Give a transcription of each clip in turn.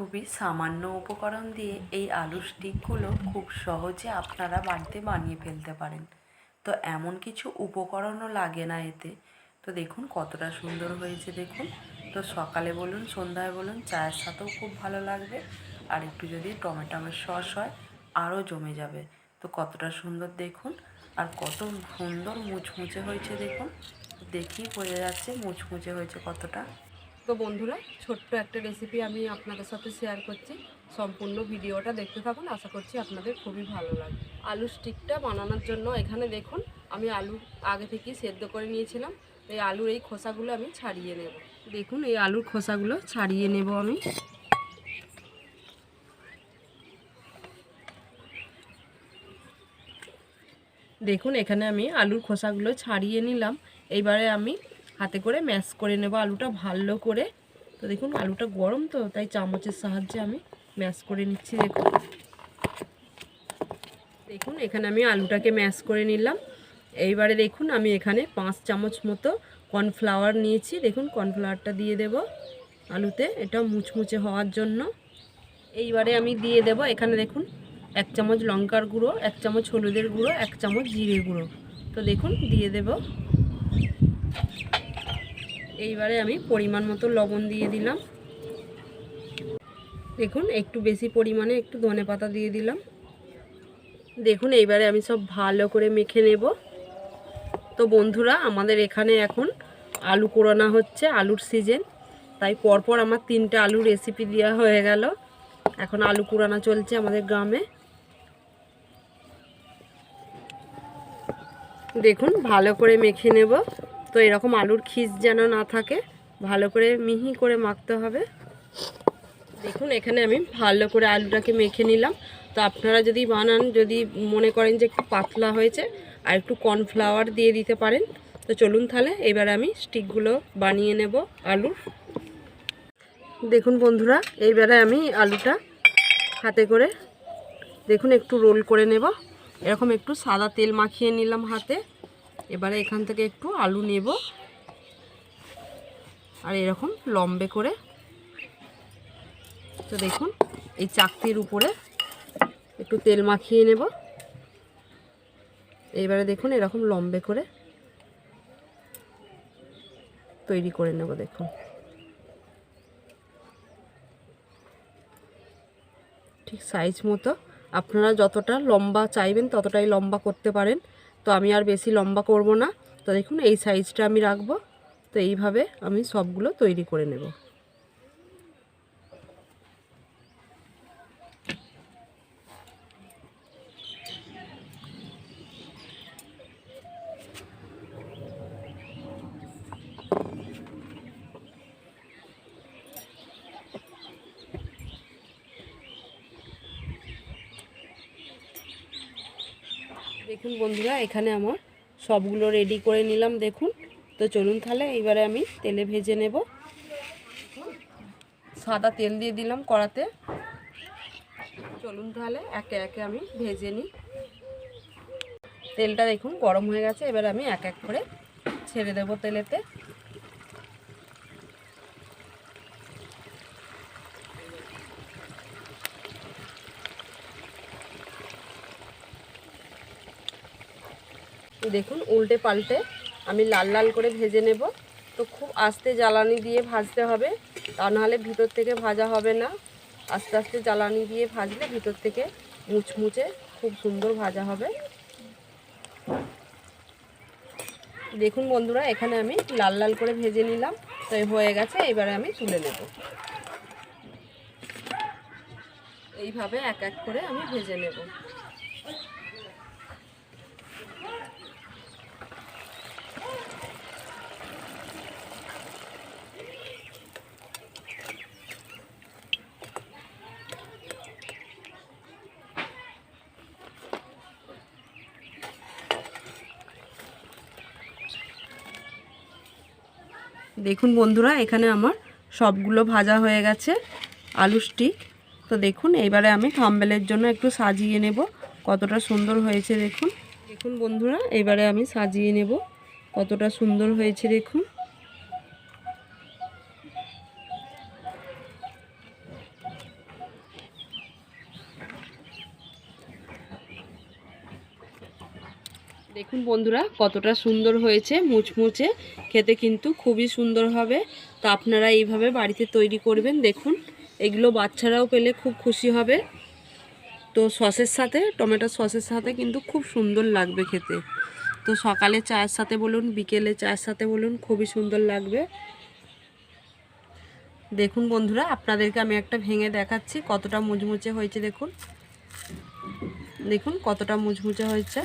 খুবই সামান্য উপকরণ দিয়ে এই আলুর স্টিকগুলো খুব সহজে আপনারা বাড়িতে বানিয়ে ফেলতে পারেন। তো এমন কিছু উপকরণও লাগে না এতে। তো দেখুন কতটা সুন্দর হয়েছে দেখুন। তো সকালে বলুন, সন্ধ্যায় বলুন, চায়ের সাথেও খুব ভালো লাগবে। আর একটু যদি টমেটোমের সস হয়, আরও জমে যাবে। তো কতটা সুন্দর দেখুন। আর কত সুন্দর মুচমুচে হয়েছে দেখুন। দেখেই বোঝা যাচ্ছে মুচমুচে হয়েছে কতটা। তো বন্ধুরা, ছোট্ট একটা রেসিপি আমি আপনাদের সাথে শেয়ার করছি। সম্পূর্ণ ভিডিওটা দেখতে থাকুন, আশা করছি আপনাদের খুবই ভালো লাগবে। আলু স্টিকটা বানানোর জন্য এখানে দেখুন, আমি আলু আগে থেকেই সেদ্ধ করে নিয়েছিলাম। এই আলুর এই খোসাগুলো আমি ছাড়িয়ে নেব। দেখুন, এই আলুর খোসাগুলো ছাড়িয়ে নেব আমি। দেখুন, এখানে আমি আলুর খোসাগুলো ছাড়িয়ে নিলাম। এইবারে আমি হাতে করে ম্যাশ করে নেব আলুটা ভালো করে। তো দেখুন, আলুটা গরম তো, তাই চামচের সাহায্যে আমি ম্যাশ করে নিচ্ছি, দেখুন। দেখুন, এখানে আমি আলুটাকে ম্যাশ করে নিলাম। এইবারে দেখুন, আমি এখানে পাঁচ চামচ মতো কর্নফ্লাওয়ার নিয়েছি। দেখুন, কর্নফ্লাওয়ারটা দিয়ে দেব আলুতে, এটা মুচমুচে হওয়ার জন্য। এইবারে আমি দিয়ে দেব এখানে দেখুন, এক চামচ লঙ্কার গুঁড়ো, এক চামচ হলুদের গুঁড়ো, এক চামচ জিরে গুঁড়ো। তো দেখুন, দিয়ে দেব। এইবারে আমি পরিমাণ মতো লবণ দিয়ে দিলাম। দেখুন, একটু বেশি পরিমাণে একটু ধনে পাতা দিয়ে দিলাম। দেখুন, এইবারে আমি সব ভালো করে মেখে নেব। তো বন্ধুরা, আমাদের এখানে এখন আলু কোরানো হচ্ছে, আলুর সিজন। তাই পরপর আমার তিনটে আলুর রেসিপি দেওয়া হয়ে গেল। এখন আলু কুড়ানো চলছে আমাদের গ্রামে। দেখুন, ভালো করে মেখে নেব। তো এরকম আলুর খিস যেন না থাকে, ভালো করে মিহি করে মাখতে হবে। দেখুন, এখানে আমি ভালো করে আলুটাকে মেখে নিলাম। তো আপনারা যদি বানান, যদি মনে করেন যে একটু পাতলা হয়েছে, আর একটু কর্নফ্লাওয়ার দিয়ে দিতে পারেন, তো চলুন তাহলে এবার আমি স্টিকগুলো বানিয়ে নেব আলুর। দেখুন বন্ধুরা, এইবারে আমি আলুটা হাতে করে, দেখুন একটু রোল করে নেব। এরকম একটু সাদা তেল মাখিয়ে নিলাম হাতে। এবারে এখান থেকে একটু আলু নেব। আর এরকম লম্বে করে। তো দেখুন, এই চাকতির উপরে একটু তেল মাখিয়ে নেব। এইবারে দেখুন, এরকম লম্বে করে তৈরি করে নেব, দেখুন। ঠিক সাইজ মতো। আপনারা যতটা লম্বা চাইবেন, ততটাই লম্বা করতে পারেন। তো আমি আর বেশি লম্বা করব না। তো দেখুন, এই সাইজটা আমি রাখব। তো এইভাবে আমি সবগুলো তৈরি করে নেব। দেখুন বন্ধুরা, এখানে আমার সবগুলো রেডি করে নিলাম, দেখুন। তো চলুন তাহলে, এইবারে আমি তেলে ভেজে নেব। সাদা তেল দিয়ে দিলাম কড়াতে। চলুন তাহলে, একে একে আমি ভেজে নিই। তেলটা দেখুন গরম হয়ে গেছে, এবার আমি এক এক করে ছেড়ে দেব তেলেতে। দেখুন, উল্টে পাল্টে আমি লাল লাল করে ভেজে নেব। তো খুব আস্তে জ্বালানি দিয়ে ভাজতে হবে, তা নাহলে ভিতর থেকে ভাজা হবে না। আস্তে আস্তে জ্বালানি দিয়ে ভাজলে ভিতর থেকে মুচমুচে খুব সুন্দর ভাজা হবে। দেখুন বন্ধুরা, এখানে আমি লাল লাল করে ভেজে নিলাম। তো হয়ে গেছে, এবারে আমি তুলে নেব। এইভাবে এক এক করে আমি ভেজে নেব। দেখুন বন্ধুরা, এখানে আমার সবগুলো ভাজা হয়ে গেছে, আলু স্টিক তো দেখুন, এইবারে আমি থাম্বেলের জন্য একটু সাজিয়ে নেব, কতটা সুন্দর হয়েছে দেখুন। দেখুন বন্ধুরা এবারে আমি সাজিয়ে নেব, কতটা সুন্দর হয়েছে দেখুন। দেখুন বন্ধুরা, কতটা সুন্দর হয়েছে, মুচমুচে। খেতে কিন্তু খুবই সুন্দর হবে। তো আপনারা এইভাবে বাড়িতে তৈরি করবেন, দেখুন। এগুলো বাচ্চারাও পেলে খুব খুশি হবে। তো সসের সাথে, টমেটো সসের সাথে কিন্তু খুব সুন্দর লাগবে খেতে। তো সকালে চায়ের সাথে বলুন, বিকেলে চায়ের সাথে বলুন, খুবই সুন্দর লাগবে। দেখুন বন্ধুরা, আপনাদেরকে আমি একটা ভেঙে দেখাচ্ছি, কতটা মুচমুচে হয়েছে দেখুন। দেখুন কতটা মুচমুচে হয়েছে।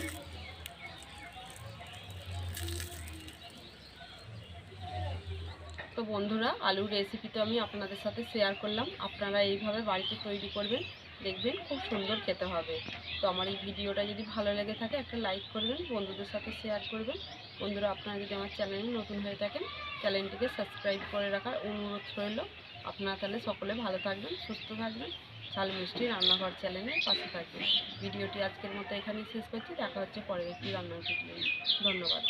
বন্ধুরা, আলুর রেসিপি তো আমি আপনাদের সাথে শেয়ার করলাম। আপনারা এইভাবে বাড়িতে তৈরি করবেন, দেখবেন খুব সুন্দর খেতে হবে। তো আমার এই ভিডিওটা যদি ভালো লেগে থাকে, একটা লাইক করবেন, বন্ধুদের সাথে শেয়ার করবেন। বন্ধুরা, আপনারা যদি আমার চ্যানেলে নতুন হয়ে থাকেন চ্যানেলটিকে সাবস্ক্রাইব করে রাখার অনুরোধ রইল। আপনারা তাহলে সকলে ভালো থাকবেন, সুস্থ থাকবেন। ঝাল মিষ্টি রান্নাঘর চ্যানেলের পাশে থাকবেন। ভিডিওটি আজকের মতো এখানেই শেষ করছি। দেখা হচ্ছে পরের একটি রান্নার ভিডিও ধন্যবাদ।